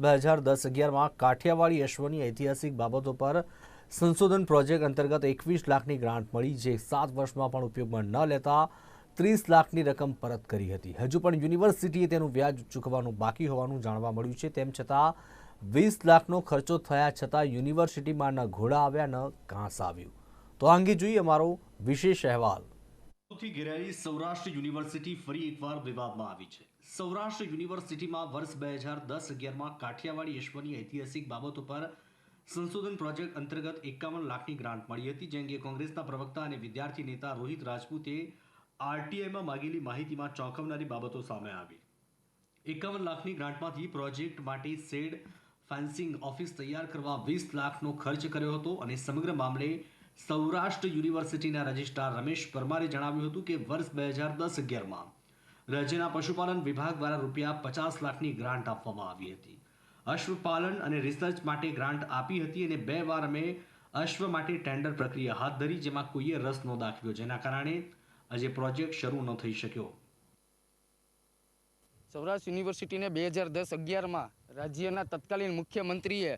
બે હજાર દસ અગિયારમાં કાઠિયાવાડી અશ્વની ઐતિહાસિક બાબતો પર સંશોધન પ્રોજેક્ટ અંતર્ગત એકવીસ લાખની ગ્રાન્ટ મળી, જે સાત વર્ષમાં પણ ઉપયોગમાં ન લેતા ત્રીસ લાખની રકમ પરત કરી હતી. હજુ પણ યુનિવર્સિટીએ તેનું વ્યાજ ચૂકવવાનું બાકી હોવાનું જાણવા મળ્યું છે. તેમ છતાં, વીસ લાખનો ખર્ચો થયા છતાં યુનિવર્સિટીમાં ન ઘોડા આવ્યા, ન ઘાસ આવ્યું. તો આ અંગે જોઈએ અમારો વિશેષ અહેવાલ. ઘેરાયેલી સૌરાષ્ટ્ર યુનિવર્સિટી ફરી એકવાર વિવાદમાં આવી છે. સૌરાષ્ટ્ર યુનિવર્સિટીમાં વર્ષ બે હજાર દસ અગિયારમાં કાઠિયાવાડી યશ્વની ઐતિહાસિક બાબતો પર સંશોધન પ્રોજેક્ટ અંતર્ગત એકાવન લાખની ગ્રાન્ટ મળી હતી, જે અંગે કોંગ્રેસના પ્રવક્તા અને વિદ્યાર્થી નેતા રોહિત રાજપૂતે આરટીઆઈમાં માગેલી માહિતીમાં ચોંકાવનારી બાબતો સામે આવી. એકાવન લાખની ગ્રાન્ટમાંથી પ્રોજેક્ટ માટે શેડ ફેન્સિંગ ઓફિસ તૈયાર કરવા વીસ લાખનો ખર્ચ કર્યો હતો અને સમગ્ર મામલે સૌરાષ્ટ્ર યુનિવર્સિટીના રજિસ્ટ્રાર રમેશ પરમારે જણાવ્યું હતું કે વર્ષ બે હજાર દસ અગિયારમાં રાજ્યના પશુપાલન વિભાગ દ્વારા રૂપિયા પચાસ લાખની ગ્રાન્ટ આપવામાં આવી હતી. અશ્વપાલન અને રિસર્ચ માટે ગ્રાન્ટ આપી હતી અને બે વાર અમે અશ્વ માટે ટેન્ડર પ્રક્રિયા હાથ ધરી, જેમાં કોઈએ રસ ન દાખવ્યો, જેના કારણે આજે પ્રોજેક્ટ શરૂ ન થઈ શક્યો. સૌરાષ્ટ્ર યુનિવર્સિટીને બે હજાર દસ અગિયારમાં રાજ્યના તત્કાલીન મુખ્યમંત્રીએ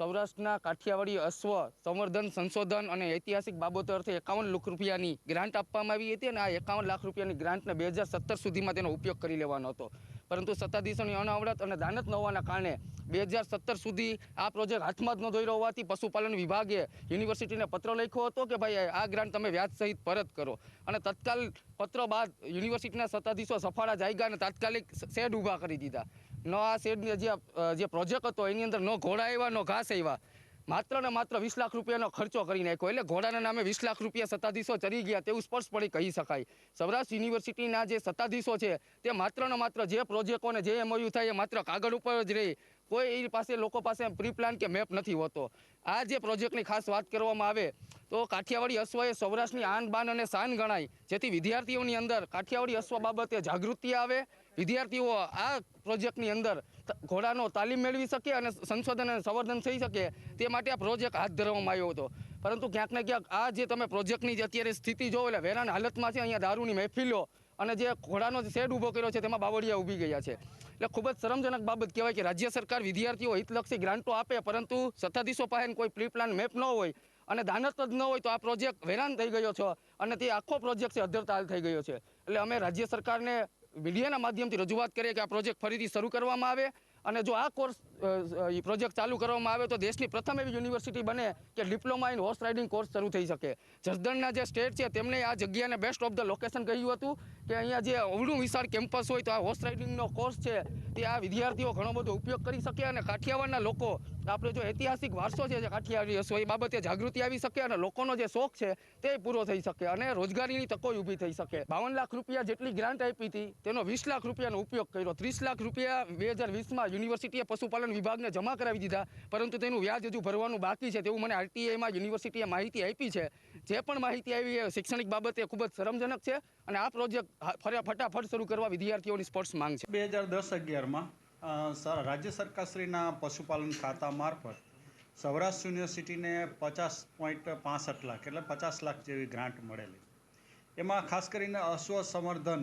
સૌરાષ્ટ્રના કાઠિયાવાડી અશ્વ સંવર્ધન સંશોધન અને ઐતિહાસિક બાબતો અર્થે એકાવન લાખ રૂપિયાની ગ્રાન્ટ આપવામાં આવી હતી અને આ એકાવન લાખ રૂપિયાની ગ્રાન્ટને બે હજાર સત્તર સુધીમાં તેનો ઉપયોગ કરી લેવાનો હતો. પરંતુ સત્તાધીશોની અનાવડત અને દાનત ન હોવાના કારણે બે હજાર સત્તર સુધી આ પ્રોજેક્ટ હાથમાં જ ન દોર્યો હોવાથી પશુપાલન વિભાગે યુનિવર્સિટીને પત્ર લખ્યો હતો કે ભાઈ, આ ગ્રાન્ટ તમે વ્યાજ સહિત પરત કરો. અને તત્કાલ પત્ર બાદ યુનિવર્સિટીના સત્તાધીશો સફાળા જાયગા અને તાત્કાલિક શેડ ઊભા કરી દીધા. ન આ શેડની જે જે પ્રોજેક્ટ હતો, એની અંદર નો ઘોડા આવ્યા, નો ઘાસ આવ્યા. માત્ર ને માત્ર વીસ લાખ રૂપિયાનો ખર્ચો કરી નાખ્યો. એટલે ઘોડાના નામે વીસ લાખ રૂપિયા સત્તાધીશો ચરી ગયા તેવું સ્પષ્ટપણે કહી શકાય. સૌરાષ્ટ્ર યુનિવર્સિટીના જે સત્તાધીશો છે, તે માત્ર ને માત્ર જે પ્રોજેક્ટોને જે એમઓયુ થાય એ માત્ર કાગળ ઉપર જ રહે. કોઈ એ પાસે લોકો પાસે પ્રી પ્લાન કે મેપ નથી હોતો. આ જે પ્રોજેક્ટની ખાસ વાત કરવામાં આવે, તો કાઠિયાવાડી અશ્વ એ સૌરાષ્ટ્રની આન બાન અને શાન ગણાય. જેથી વિદ્યાર્થીઓની અંદર કાઠિયાવાડી અશ્વ બાબતે જાગૃતિ આવે વિદ્યાર્થીઓ આ પ્રોજેક્ટની અંદર ઘોડાનો તાલીમ મેળવી શકે અને સંશોધન અને સંવર્ધન થઈ શકે તે માટે આ પ્રોજેક્ટ હાથ ધરવામાં આવ્યો હતો. પરંતુ ક્યાંક ને ક્યાંક આ જે તમે પ્રોજેક્ટની જે અત્યારે સ્થિતિ જોવો એટલે વેરાન હાલતમાં છે, અહીંયા દારૂની મહેફિલો અને જે ઘોડાનો શેડ ઊભો કર્યો છે તેમાં બાવળિયા ઊભી ગયા છે. એટલે ખૂબ જ શરમજનક બાબત કહેવાય કે રાજ્ય સરકાર વિદ્યાર્થીઓ હિતલક્ષી ગ્રાન્ટો આપે પરંતુ સત્તાધીશો પાસે કોઈ પ્રી પ્લાન મેપ ન હોય અને દાનત જ ન હોય તો આ પ્રોજેક્ટ વેરાન થઈ ગયો છે અને તે આખો પ્રોજેક્ટ છે અધ્ધરતાલ થઈ ગયો છે. એટલે અમે રાજ્ય સરકારને મીડિયાના માધ્યમથી રજૂઆત કરીએ કે આ પ્રોજેક્ટ ફરીથી શરૂ કરવામાં આવે અને જો આ કોર્સ પ્રોજેક્ટ ચાલુ કરવામાં આવે તો દેશની પ્રથમ એવી યુનિવર્સિટી બને કે diploma in horse riding course શરૂ થઈ શકે. જસદણના જે સ્ટેટ છે તેમણે આ જગ્યાને બેસ્ટ ઓફ ધ લોકેશન કહ્યું હતું કે અહીંયા જે અવળું વિશાળ કેમ્પસ હોય તો આ હોર્સ રાઇડિંગનો કોર્સ છે તે આ વિદ્યાર્થીઓ ઘણો બધો ઉપયોગ કરી શકે અને કાઠિયાવાડના લોકો, આપણે જો ઐતિહાસિક વારસો છે જે કાઠિયાવાડી હશો એ બાબતે જાગૃતિ આવી શકે અને લોકોનો જે શોખ છે તે પૂરો થઈ શકે અને રોજગારીની તકો ઊભી થઈ શકે. બાવન લાખ રૂપિયા જેટલી ગ્રાન્ટ આપી હતી તેનો વીસ લાખ રૂપિયાનો ઉપયોગ કર્યો. ત્રીસ લાખ રૂપિયા બે હજાર વીસમાં યુનિવર્સિટીએ પશુપાલન વિભાગને જમા કરાવી દીધા. પરંતુ તેનું વ્યાજ હજુ ભરવાનું બાકી છે તેવું મને આરટીઆઈમાં યુનિવર્સિટીએ માહિતી આપી છે. જે પણ માહિતી આવી એ શૈક્ષણિક બાબતે ખૂબ જ શરમજનક છે અને આ પ્રોજેક્ટ ફટાફટ શરૂ કરવા વિદ્યાર્થીઓની સ્પોર્ટ્સ માંગ છે. બે હજાર દસ અગિયારમાં રાજ્ય સરકારશ્રીના પશુપાલન ખાતા મારફત સૌરાષ્ટ્ર યુનિવર્સિટીને પચાસ પોઈન્ટ પાસઠ લાખ એટલે પચાસ લાખ જેવી ગ્રાન્ટ મળેલી. એમાં ખાસ કરીને અશ્વ સંવર્ધન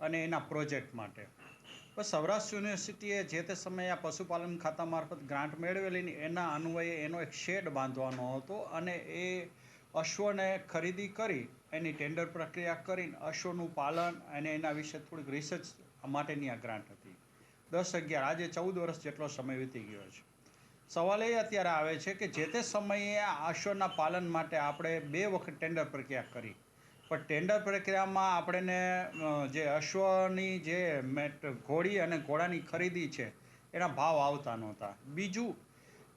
અને એના પ્રોજેક્ટ માટે. બસ સૌરાષ્ટ્ર યુનિવર્સિટીએ જે તે સમયે આ પશુપાલન ખાતા મારફત ગ્રાન્ટ મેળવેલી એના અન્વયે એનો એક શેડ બાંધવાનો હતો અને એ અશ્વને ખરીદી કરી, એની ટેન્ડર પ્રક્રિયા કરીને અશ્વનું પાલન અને એના વિશે થોડીક રિસર્ચ માટેની આ ગ્રાન્ટ હતી. દસ અગિયાર, આજે ચૌદ વર્ષ જેટલો સમય વીતી ગયો છે. સવાલ એ અત્યારે આવે છે કે જે તે સમયે આ અશ્વના પાલન માટે આપણે બે વખત ટેન્ડર પ્રક્રિયા કરી. પણ ટેન્ડર પ્રક્રિયામાં આપણને જે અશ્વની જે મેટ, ઘોડી અને ઘોડાની ખરીદી છે, એના ભાવ આવતા નહોતા. બીજું,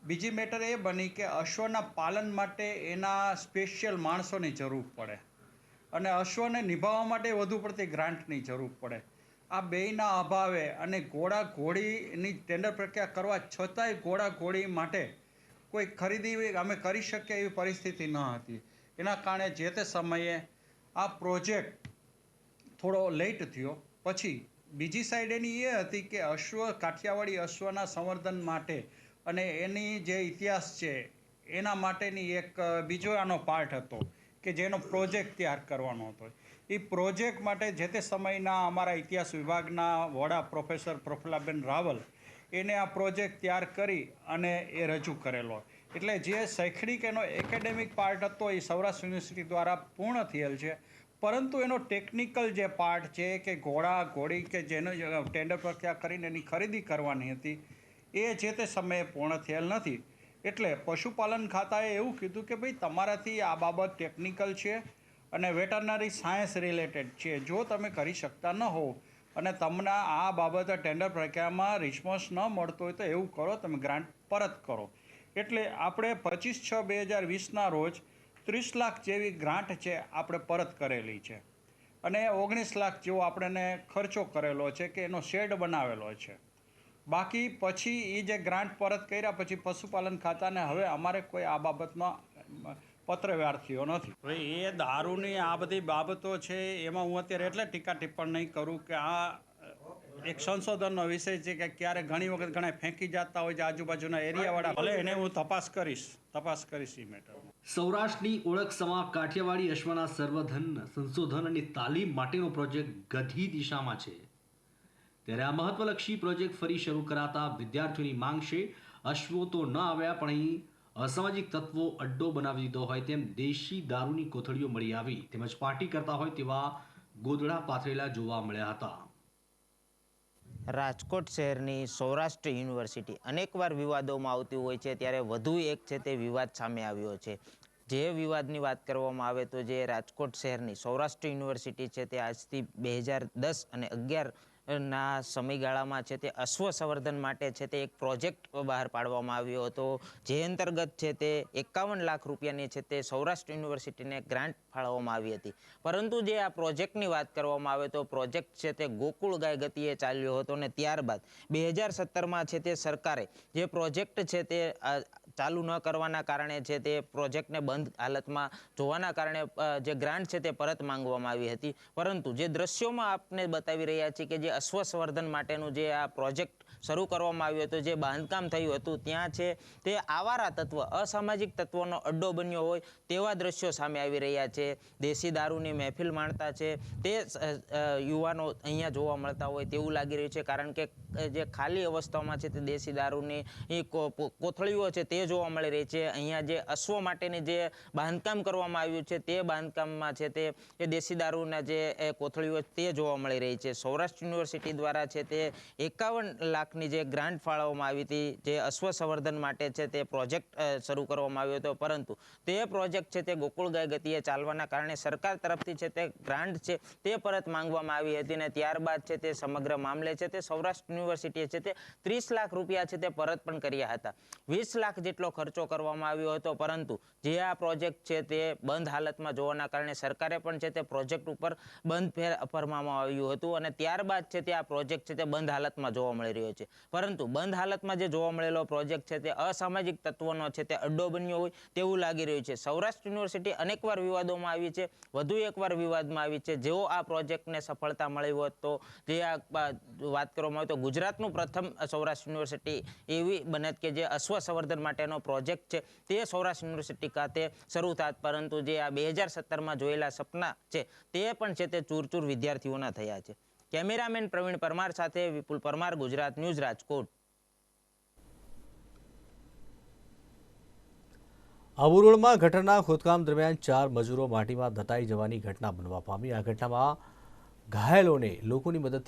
બીજી મેટર એ બની કે અશ્વના પાલન માટે એના સ્પેશિયલ માણસોની જરૂર પડે. અને અશ્વને નિભાવવા માટે વધુ પડતી ગ્રાન્ટની જરૂર પડે. આ બેયના અભાવે અને ઘોડા ઘોડીની ટેન્ડર પ્રક્રિયા કરવા છતાંય ઘોડા ઘોડી માટે કોઈ ખરીદી અમે કરી શકીએ એવી પરિસ્થિતિ ન હતી. એના કારણે જે તે સમયે આ પ્રોજેક્ટ થોડો લેટ થયો. પછી બીજી સાઈડ એની એ હતી કે અશ્વ, કાઠિયાવાડી અશ્વના સંવર્ધન માટે અને એની જે ઇતિહાસ છે, એના માટેની એક બીજો આનો પાર્ટ હતો કે જેનો પ્રોજેક્ટ તૈયાર કરવાનો હતો. એ પ્રોજેક્ટ માટે જે તે સમયના અમારા ઇતિહાસ વિભાગના વડા પ્રોફેસર પ્રફુલ્લાબેન રાવલ, એને આ પ્રોજેક્ટ તૈયાર કરી અને એ રજૂ કરેલો. એટલે જે શૈક્ષણિક એનો એકેડેમિક પાર્ટ હતો એ સૌરાષ્ટ્ર યુનિવર્સિટી દ્વારા પૂર્ણ થયેલ છે. પરંતુ એનો ટેકનિકલ જે પાર્ટ છે કે ઘોડા, ઘોડી કે જેનો ટેન્ડર પ્રક્રિયા કરીને એની ખરીદી કરવાની હતી, એ જે તે સમયે પૂર્ણ થયેલ નથી. એટલે પશુપાલન ખાતાએ એવું કીધું કે ભાઈ તમારાથી આ બાબત ટેકનિકલ છે અને વેટરનરી સાયન્સ રિલેટેડ છે. જો તમે કરી શકતા ન હો અને તમને આ બાબતે ટેન્ડર પ્રક્રિયામાં રિસ્પોન્સ ન મળતો હોય તો એવું કરો, તમે ગ્રાન્ટ પરત કરો. એટલે આપણે પચીસ છ બે હજાર વીસના રોજ ત્રીસ લાખ જેવી ગ્રાન્ટ છે આપણે પરત કરેલી છે. અને ઓગણીસ લાખ જેવો આપણને ખર્ચો કરેલો છે કે એનો શેડ બનાવેલો છે. બાકી પછી એ જે ગ્રાન્ટ પરત કર્યા પછી પશુપાલન ખાતાને હવે અમારે કોઈ આ બાબતમાં પત્ર વ્યવહાર થયો નથી એ દારૂની આ બધી બાબતો છે, એમાં હું અત્યારે એટલે ટીકા ટિપ્પણ નહીં કરું કે આ એક સંશોધનનો વિષય છે કે ક્યારે ઘણી વખત ઘણા ફેંકી જતા હોય છે આજુબાજુના એરિયાવાળા. ભલે એને હું તપાસ કરીશ તપાસ કરીશ એ મેટર સૌરાષ્ટ્રની ઓળખ સમા કાઠિયાવાડી અશ્વના સર્વધન સંશોધન અને તાલીમ માટેનો પ્રોજેક્ટ ગધી દિશામાં છે. ત્યારે આ મહત્વલક્ષી પ્રોજેક્ટ ફરી શરૂ કરાતા વિદ્યાર્થીઓની માંગ છે અશ્વો તો ન આવ્યા, પણ અહીં અસામાજિક તત્વો અડ્ડો બનાવી દીધો હોય તેમ દેશી દારૂની કોથળીઓ મળી આવી. તેમજ પાર્ટી કરતા હોય તેવા ગોદડા પાથરેલા જોવા મળ્યા હતા. રાજકોટ શહેરની સૌરાષ્ટ્ર યુનિવર્સિટી. અનેકવાર વિવાદોમાં આવતી હોય છે, ત્યારે વધુ એક છે તે વિવાદ સામે આવ્યો છે. જે વિવાદની વાત કરવામાં આવે તો જે રાજકોટ શહેરની સૌરાષ્ટ્ર યુનિવર્સિટી છે તે આજથી બે હજાર દસ અને અગિયાર ના સમયગાળામાં છે તે અશ્વ સંવર્ધન માટે છે તે એક પ્રોજેક્ટ બહાર પાડવામાં આવ્યો હતો. જે અંતર્ગત છે તે એકાવન લાખ રૂપિયાની છે તે સૌરાષ્ટ્ર યુનિવર્સિટીને ગ્રાન્ટ ફાળવવામાં આવી હતી. પરંતુ જે આ પ્રોજેક્ટની વાત કરવામાં આવે તો પ્રોજેક્ટ છે તે ગોકુળ ગાય ગતિએ ચાલ્યો હતો અને ત્યારબાદ બે હજાર સત્તરમાં છે તે સરકારે જે પ્રોજેક્ટ છે તે ચાલુ ન કરવાના કારણે છે તે પ્રોજેક્ટને બંધ હાલતમાં જોવાના કારણે જે ગ્રાન્ટ છે તે પરત માંગવામાં આવી હતી. પરંતુ જે દ્રશ્યોમાં આપને બતાવી રહ્યા છીએ કે જે અશ્વસવર્ધન માટેનું જે આ પ્રોજેક્ટ શરૂ કરવામાં આવ્યું હતું, જે બાંધકામ થયું હતું, ત્યાં છે તે આવારા તત્વ, અસામાજિક તત્વોનો અડ્ડો બન્યો હોય તેવા દ્રશ્યો સામે આવી રહ્યા છે. દેશી દારૂની મહેફિલ માણતા છે. તે યુવાનો અહીંયા જોવા મળતા હોય તેવું લાગી રહ્યું છે, કારણ કે જે ખાલી અવસ્થામાં છે તે દેશી દારૂની કોથળીઓ છે તે જોવા મળી રહી છે. અહીંયા જે અશ્વ માટેની જે બાંધકામ કરવામાં આવ્યું છે તે બાંધકામમાં છે તે દેશી દારૂના જે કોથળીઓ તે જોવા મળી રહી છે. સૌરાષ્ટ્ર યુનિવર્સિટી દ્વારા છે તે એકાવન લાખની જે ગ્રાન્ટ ફાળવવામાં આવી હતી જે અશ્વ સંવર્ધન માટે છે તે પ્રોજેક્ટ શરૂ કરવામાં આવ્યો હતો પરંતુ તે પ્રોજેક્ટ છે તે ગોકુળ ગાય ગતિએ ચાલવાના કારણે સરકાર તરફથી છે તે ગ્રાન્ટ છે તે પરત માંગવામાં આવી હતી અને ત્યારબાદ છે તે સમગ્ર મામલે છે તે સૌરાષ્ટ્ર યુનિવર્સિટીએ છે તે ત્રીસ લાખ રૂપિયા છે તે પરત પણ કર્યા હતા વીસ લાખ જેટલો ખર્ચો કરવામાં આવ્યો હતો પરંતુ જે આ પ્રોજેક્ટ છે તે બંધ હાલતમાં જોવાના કારણે સરકારે પણ છે તે પ્રોજેક્ટ ઉપર બંધ ફેર ફરમાવવામાં આવ્યું હતું અને ત્યારબાદ છે તે આ પ્રોજેક્ટ છે તે બંધ હાલતમાં જોવા મળી રહ્યો છે પરંતુ બંધ હાલતમાં જે જોવા મળેલો પ્રોજેક્ટ છે તે અસામાજિક તત્વોનો છે, તે અડ્ડો બન્યો હોય તેવું લાગી રહ્યું છે. સૌરાષ્ટ્ર યુનિવર્સિટી અનેકવાર વિવાદોમાં આવી છે, વધુ એકવાર વિવાદમાં આવી છે. જેઓ આ પ્રોજેક્ટને સફળતા મળી હોત તો જે આ વાત કરવામાં આવે તો ગુજરાતનું પ્રથમ સૌરાષ્ટ્ર યુનિવર્સિટી એવી બને કે જે અશ્વ સંવર્ધન માટેનો પ્રોજેક્ટ છે. તે સૌરાષ્ટ્ર યુનિવર્સિટી ખાતે શરૂ થાત, પરંતુ જે આ બે હજાર સત્તરમાં જોયેલા સપના છે તે પણ છે તે ચૂર ચૂર વિદ્યાર્થીઓના થયા છે. કેમેરામેન પ્રવીણ પરમાર સાથે વિપુલ પરમાર, ગુજરાત ન્યૂઝ રાજકોટ. અબુરોડમાં ગટરના ખોદકામ દરમિયાન ચાર મજૂરો માટીમાં દટાઈ જવાની ઘટના બનવા પામી. આ ઘટનામાં ઘાયલોને લોકોની મદદથી